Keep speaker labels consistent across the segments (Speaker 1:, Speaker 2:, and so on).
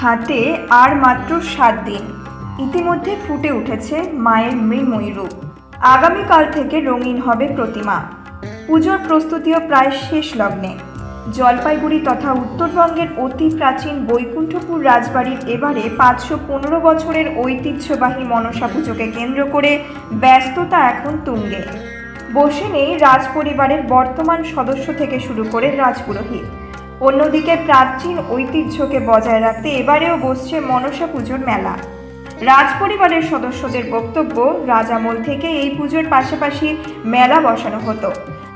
Speaker 1: হাতে আর মাত্র সাত দিন। ইতিমধ্যে ফুটে উঠেছে মায়ের মৃন্ময়ী রূপ। আগামীকাল থেকে রঙিন হবে প্রতিমা। পুজোর প্রস্তুতিও প্রায় শেষ লগ্নে। জলপাইগুড়ি তথা উত্তরবঙ্গের অতি প্রাচীন বৈকুণ্ঠপুর রাজবাড়ির এবারে পাঁচশো পনেরো বছরের ঐতিহ্যবাহী মনসা পুজোকে কেন্দ্র করে ব্যস্ততা এখন তুঙ্গে। বসে নেই রাজপরিবারের বর্তমান সদস্য থেকে শুরু করে রাজপুরোহিত। অন্যদিকে প্রাচীন ঐতিহ্যকে বজায় রাখতে এবারেও বসছে মনসা পুজোর মেলা। রাজ পরিবারের সদস্যদের বক্তব্য রাজামল থেকে এই পুজোর পাশাপাশি মেলা বসানো হতো।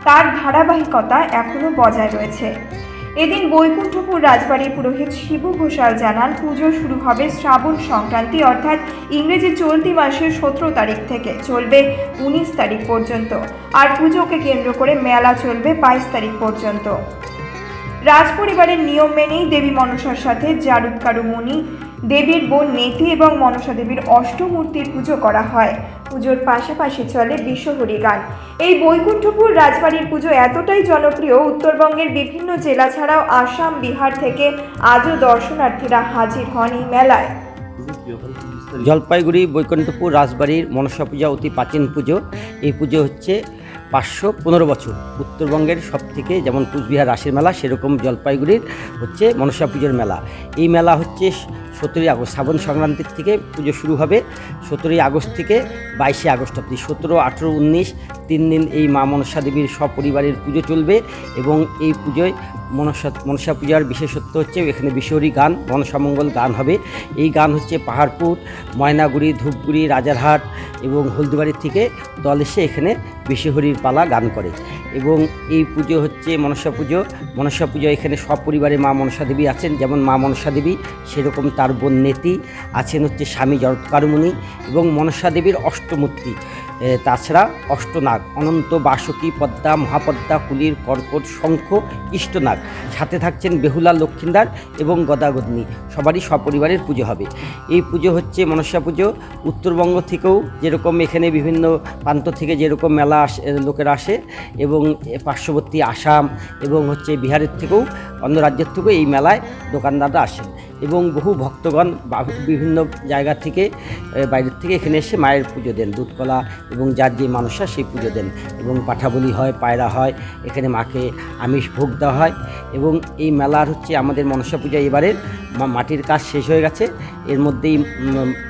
Speaker 1: তার ধারাবাহিকতা এখনও বজায় রয়েছে। এদিন বৈকুণ্ঠপুর রাজবাড়ির পুরোহিত শিবু ঘোষাল জানান, পুজো শুরু হবে শ্রাবণ সংক্রান্তি, অর্থাৎ ইংরেজি চলতি মাসের সতেরো তারিখ থেকে। চলবে উনিশ তারিখ পর্যন্ত। আর পুজোকে কেন্দ্র করে মেলা চলবে বাইশ তারিখ পর্যন্ত। রাজপরিবারের নিয়ম মেনেই দেবী মনসার সাথে জারুৎকারু মুনি দেবীর বোন নেতি এবং মনসা দেবীর অষ্টমূর্তির পুজো করা হয়। পুজোর পাশাপাশি চলে বিশ্বহরি গান। এই বৈকুণ্ঠপুর রাজবাড়ির পুজো এতটাই জনপ্রিয়, উত্তরবঙ্গের বিভিন্ন জেলা ছাড়াও আসাম, বিহার থেকে আজও দর্শনার্থীরা হাজির হন এই মেলায়।
Speaker 2: জলপাইগুড়ি বৈকুণ্ঠপুর রাজবাড়ির মনসা পূজা অতি প্রাচীন পুজো। এই পুজো হচ্ছে পাঁচশো পনেরো বছর। উত্তরবঙ্গের সব থেকে যেমন কুচবিহার রাসের মেলা, সেরকম জলপাইগুড়ির হচ্ছে মনসা পুজোর মেলা। এই মেলা হচ্ছে সতেরোই আগস্ট, শ্রাবণ সংক্রান্তির থেকে পুজো শুরু হবে সতেরোই আগস্ট থেকে বাইশে আগস্ট অব্দি সতেরো, আঠেরো, উনিশ তিন দিন এই মা মনসা দেবীর সপরিবারের পুজো চলবে এবং এই পুজোয় মনসা মনসা পূজার বিশেষত্ব হচ্ছে এখানে বিশ্বহরি গান মনসামঙ্গল গান হবে। এই গান হচ্ছে পাহাড়পুর, ময়নাগুড়ি, ধূপগুড়ি, রাজারহাট এবং হলদিবাড়ির থেকে দল এসে এখানে বিশ্বহরির পালা গান করে। এবং এই পুজো হচ্ছে মনসা পুজো। মনসা পুজো এখানে সব পরিবারে মা মনসা দেবী আছেন, যেমন মা মনসা দেবী, সেরকম তার বোন নেতি, আছেন হচ্ছে স্বামী জরৎকারমণি এবং মনসা দেবীর অষ্টমূর্তি। তাছাড়া অষ্টনাগ, অনন্ত বাসকি, পদ্মা, মহাপদ্মা, কুলির, কর্কট, শঙ্খ ইষ্টনাগ সাথে থাকছেন বেহুলা লক্ষ্মীন্দার এবং গদাগদনি সবারই সপরিবারের পুজো হবে। এই পুজো হচ্ছে মনসা পুজো। উত্তরবঙ্গ থেকেও যেরকম এখানে বিভিন্ন প্রান্ত থেকে যেরকম মেলা আসে লোকেরা আসে এবং পার্শ্ববর্তী আসাম এবং হচ্ছে বিহারের থেকেও অন্য রাজ্যের থেকেও এই মেলায় দোকানদাররা আসেন। এবং বহু ভক্তগণ বিভিন্ন জায়গা থেকে বাইরের থেকে এখানে এসে মায়ের পুজো দেন, দুধকলা এবং যার যে মানুষরা সেই পুজো দেন এবং পাঠাবলি হয়, পায়রা হয়, এখানে মাকে আমিষ ভোগ দেওয়া হয় এবং এই মেলার হচ্ছে আমাদের মনসা পূজা এবারের মাটির কাজ শেষ হয়ে গেছে। এর মধ্যেই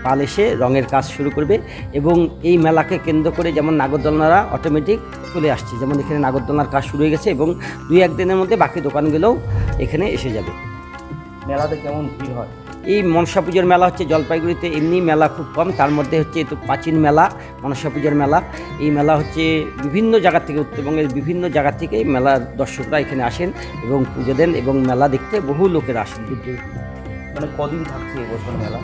Speaker 2: পাল এসে রঙের কাজ শুরু করবে এবং এই মেলাকে কেন্দ্র করে যেমন নাগরদোলনারা অটোমেটিক চলে আসছে, যেমন এখানে নাগরদোলনার কাজ শুরু হয়ে গেছে এবং দুই একদিনের মধ্যে বাকি দোকানগুলোও এখানে এসে যাবে।
Speaker 3: মেলাতে কেমন ভিড় হয়?
Speaker 2: এই মনসা পুজোর মেলা হচ্ছে জলপাইগুড়িতে এমনি মেলা খুব কম। তার মধ্যে হচ্ছে তো প্রাচীন মেলা মনসা পুজোর মেলা। এই মেলা হচ্ছে বিভিন্ন জায়গা থেকে উত্তরবঙ্গের বিভিন্ন জায়গা থেকে মেলার দর্শকরা এখানে আসেন এবং পুজো দেন এবং মেলা দেখতে বহু লোকেরা আসেন।
Speaker 3: মানে কদিন থাকছে এবছর মেলা?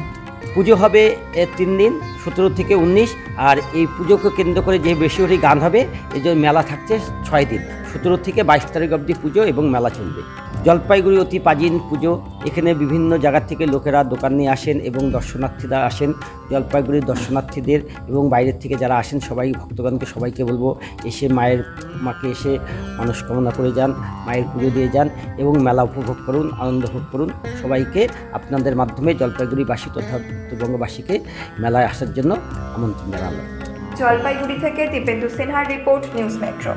Speaker 2: পুজো হবে এ তিন দিন সতেরো থেকে উনিশ। আর এই পুজোকে কেন্দ্র করে যে বেশি গান হবে এই জন্য মেলা থাকছে ছয় দিন। সতেরো থেকে বাইশ তারিখ অবধি পুজো এবং মেলা চলবে। জলপাইগুড়ি অতি প্রাচীন পুজো। এখানে বিভিন্ন জায়গা থেকে লোকেরা দোকান নিয়ে আসেন এবং দর্শনার্থীরা আসেন। জলপাইগুড়ির দর্শনার্থীদের এবং বাইরের থেকে যারা আসেন, সবাই ভক্তগণকে সবাইকে বলব, এসে মায়ের মাকে এসে মনস্কামনা করে যান, মায়ের পুজো দিয়ে যান এবং মেলা উপভোগ করুন, আনন্দ ভোগ করুন। সবাইকে আপনাদের মাধ্যমে জলপাইগুড়িবাসী তথা উত্তরবঙ্গবাসীকে মেলায় আসার জন্য আমন্ত্রণ জানালাম।
Speaker 1: জলপাইগুড়ি থেকে দীপেন্দু সিনহার রিপোর্ট, নিউজ মেট্রো।